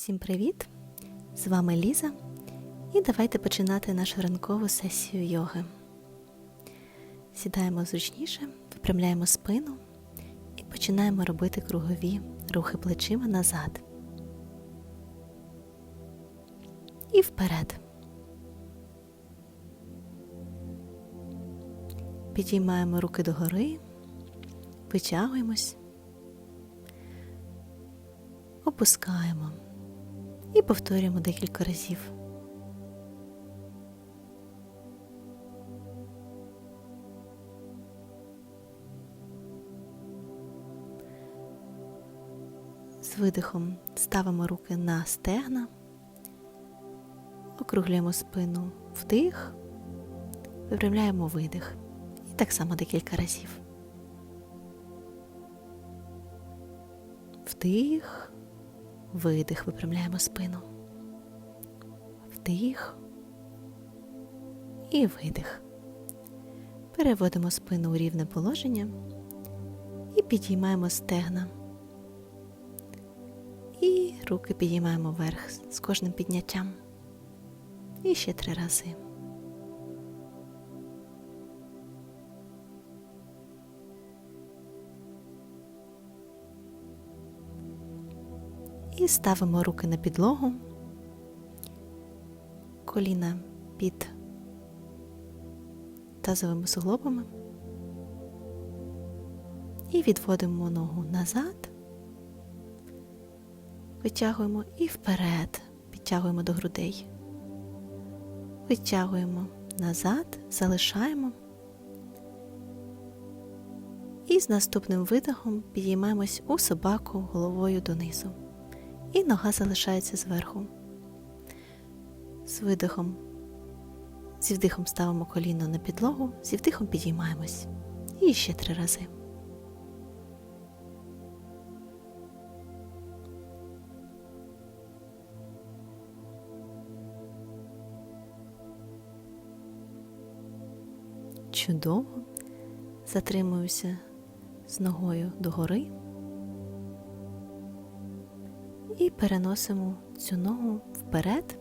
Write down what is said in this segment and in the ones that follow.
Всім привіт! З вами Ліза, і давайте починати нашу ранкову сесію йоги. Сідаємо зручніше, випрямляємо спину і починаємо робити кругові рухи плечима назад. І вперед. Підіймаємо руки догори, витягуємось, опускаємо і повторюємо декілька разів. З видихом ставимо руки на стегна, округлюємо спину вдих, випрямляємо видих. І так само декілька разів. Вдих, видих, випрямляємо спину. Вдих і видих. Переводимо спину у рівне положення і підіймаємо стегна. І руки підіймаємо вверх з кожним підняттям. І ще три рази. І ставимо руки на підлогу, коліна під тазовими суглобами. І відводимо ногу назад, витягуємо і вперед, підтягуємо до грудей, витягуємо назад, залишаємо. І з наступним видихом підіймаємось у собаку головою донизу і нога залишається зверху. З видихом, зі вдихом ставимо коліно на підлогу, зі вдихом підіймаємось. І ще три рази. Чудово. Затримуюся з ногою догори. І переносимо цю ногу вперед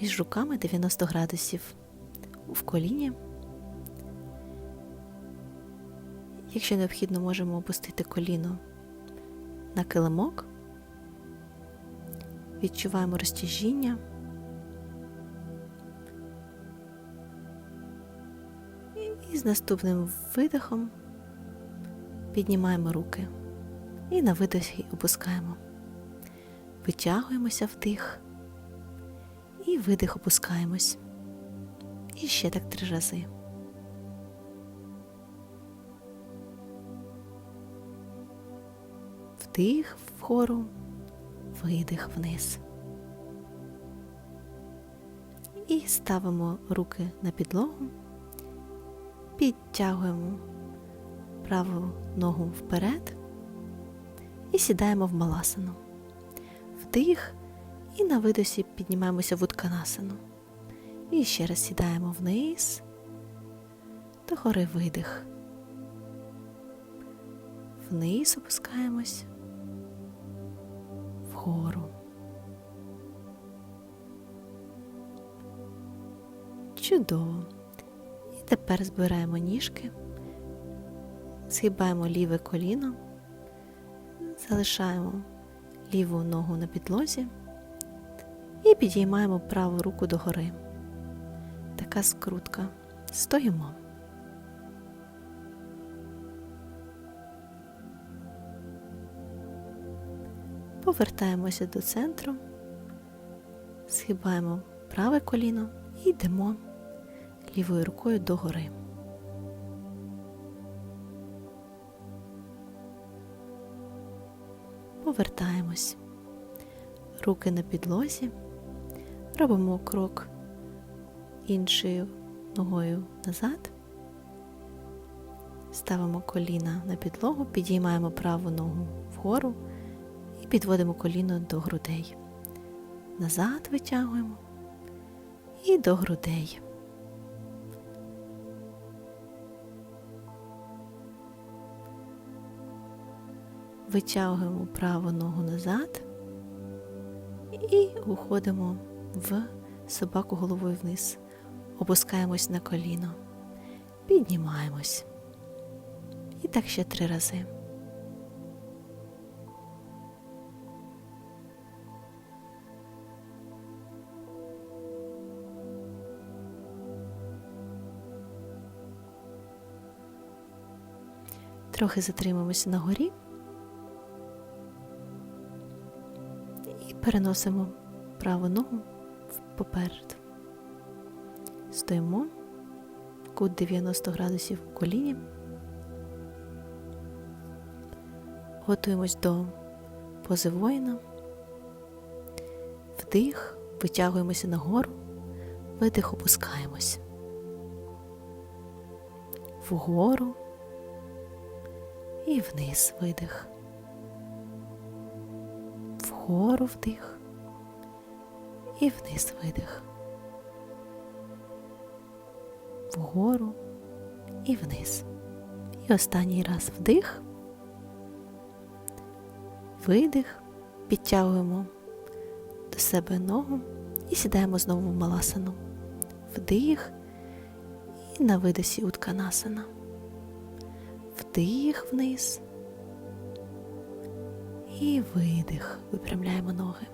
між руками 90 градусів в коліні. Якщо необхідно, можемо опустити коліно на килимок, відчуваємо розтяжіння. І з наступним видихом піднімаємо руки і на видихі опускаємо. Витягуємося вдих і видих опускаємось. І ще так три рази. Вдих вгору, видих вниз. І ставимо руки на підлогу, підтягуємо праву ногу вперед і сідаємо в маласану вдих і на видосі піднімаємося в утканасану. І ще раз сідаємо вниз, до гори видих. Вниз опускаємось вгору. Чудово. І тепер збираємо ніжки, згибаємо ліве коліно, залишаємо ліву ногу на підлозі і підіймаємо праву руку догори. Така скрутка. Стоїмо. Повертаємося до центру, схибаємо праве коліно і йдемо лівою рукою догори. Повертаємось. Руки на підлозі, робимо крок іншою ногою назад, ставимо коліна на підлогу, підіймаємо праву ногу вгору і підводимо коліно до грудей. Назад витягуємо і до грудей. Витягуємо праву ногу назад І уходимо в собаку головою вниз. Опускаємось на коліно. Піднімаємось. І так ще три рази. Трохи затримаємося на горі переносимо праву ногу поперед. Стоїмо, кут 90 градусів в коліні. Готуємось до пози воїна. Вдих, витягуємося нагору, видих, опускаємось. Вгору і вниз видих. Вгору вдих і вниз видих. Вгору і вниз. І останній раз вдих, видих, підтягуємо до себе ногу і сідаємо знову в маласану. Вдих і на видосі утканасана. Вдих вниз. І видих. Випрямляємо ноги.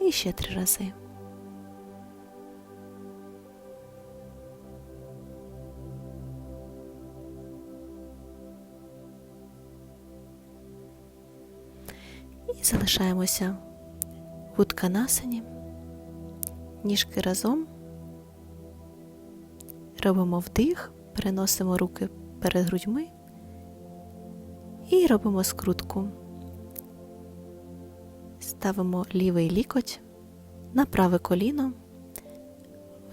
І ще три рази. І залишаємося в утканасані, ніжки разом. Робимо вдих, переносимо руки перед грудьми і робимо скрутку. Ставимо лівий лікоть на праве коліно,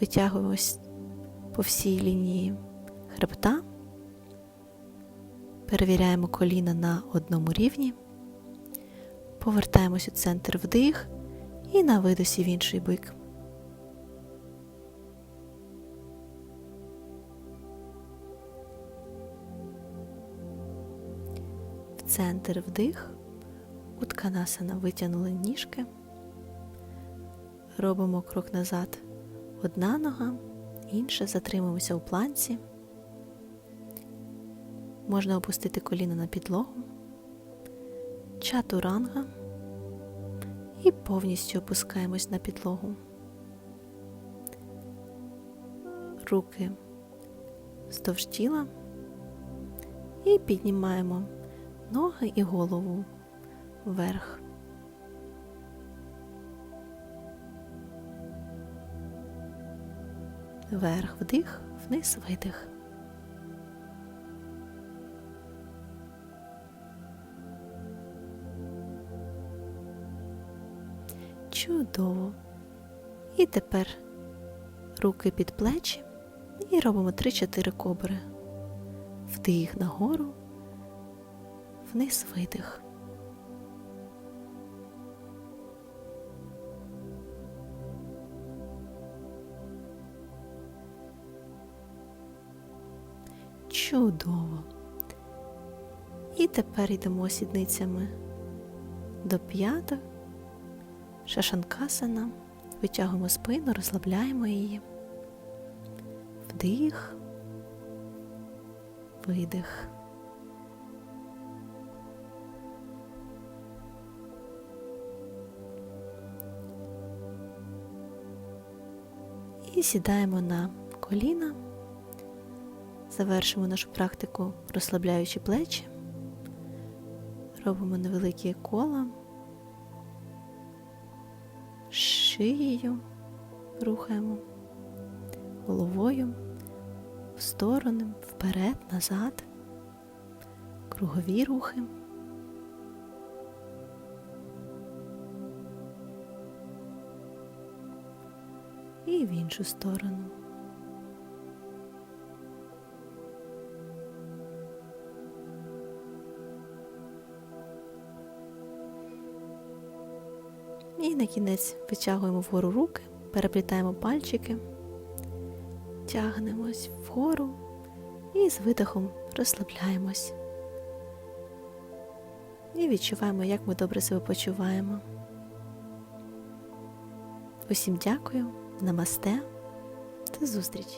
витягуємось по всій лінії хребта, перевіряємо коліна на одному рівні, повертаємось у центр вдих і на видосі в інший бик. Центр вдих. Утканасана витягнули ніжки, робимо крок назад, одна нога, інша, затримуємося у планці. Можна опустити коліна на підлогу, чатуранга і повністю опускаємось на підлогу. Руки вздовж тіла. І піднімаємо ноги і голову вверх. Вверх вдих, вниз видих. Чудово. І тепер руки під плечі і робимо 3-4 кобри. Вдих нагору, вниз видих. Чудово. І тепер йдемо сідницями до п'яток, шашанкасана, витягуємо спину, розслабляємо її. Вдих, видих. І сідаємо на коліна. Завершимо нашу практику, розслабляючи плечі, робимо невеликі кола, шиєю рухаємо, головою, в сторони, вперед, назад, кругові рухи. І в іншу сторону. На кінець витягуємо вгору руки, переплітаємо пальчики, тягнемось вгору і з видихом розслабляємось. І відчуваємо, як ми добре себе почуваємо. Усім дякую, намасте, до зустрічі!